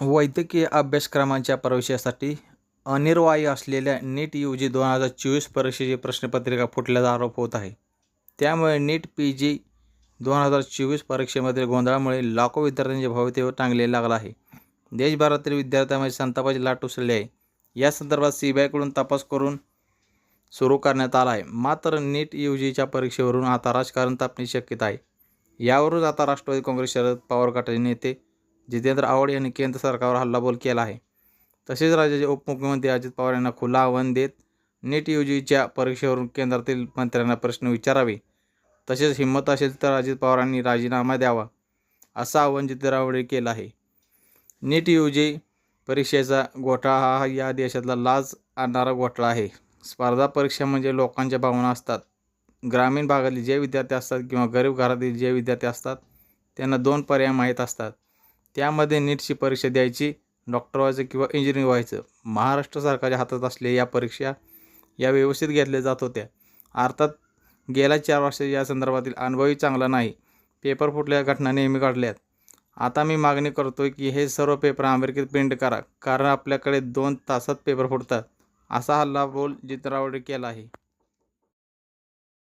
वैद्यकीय अभ्यासक्रमांच्या प्रवेशासाठी अनिर्वायी असलेल्या नीट यू जी दोन हजार चोवीस परीक्षेची प्रश्नपत्रिका फुटल्याचा आरोप होत आहे. त्यामुळे नीट पी जी दोन हजार चोवीस परीक्षेमधील गोंधळामुळे लाखो विद्यार्थ्यांचे भवितव्य टांगले लागलं आहे. देशभरातील विद्यार्थ्यांमध्ये संतापाची लाट उसळली आहे. या संदर्भात सी बी आयकडून तपास करून सुरू करण्यात आला आहे. मात्र नीट यू जीच्या परीक्षेवरून आता राजकारण तापण्याची शक्यता आहे. यावरूनच आता राष्ट्रवादी काँग्रेस शरद पवार गटाचे नेते जितेंद्र आवड यांनी केंद्र सरकारवर हल्लाबोल केला आहे. तसेच राज्याचे उपमुख्यमंत्री अजित पवार यांना खुलं आव्हान देत नीट यू जीच्या परीक्षेवरून केंद्रातील मंत्र्यांना प्रश्न विचारावे. तसेच हिंमत असेल तर अजित पवारांनी राजीनामा द्यावा असं आव्हान जितेंद्र केलं आहे. नीट यू जी परीक्षेचा घोटाळा हा या देशातला लाज आणणारा घोटाळा आहे. स्पर्धा परीक्षा म्हणजे लोकांच्या भावना असतात. ग्रामीण भागातील जे विद्यार्थी असतात किंवा गरीब घरातील जे विद्यार्थी असतात त्यांना दोन पर्याय माहीत असतात. त्यामध्ये नीटची परीक्षा द्यायची डॉक्टर व्हायचं किंवा इंजिनिअरिंग व्हायचं. महाराष्ट्र सरकारच्या हातात असलेल्या या परीक्षा या व्यवस्थित घेतल्या जात होत्या. अर्थात गेल्या चार वर्षात या संदर्भातील अनुभवही चांगला नाही. पेपर फुटल्या घटना नेहमी घडल्यात. आता मी मागणी करतो की हे सर्व पेपर अमेरिकेत प्रिंट करा कारण आपल्याकडे दोन तासात पेपर फुटतात असा हल्ला बोल जितरावडे केला आहे.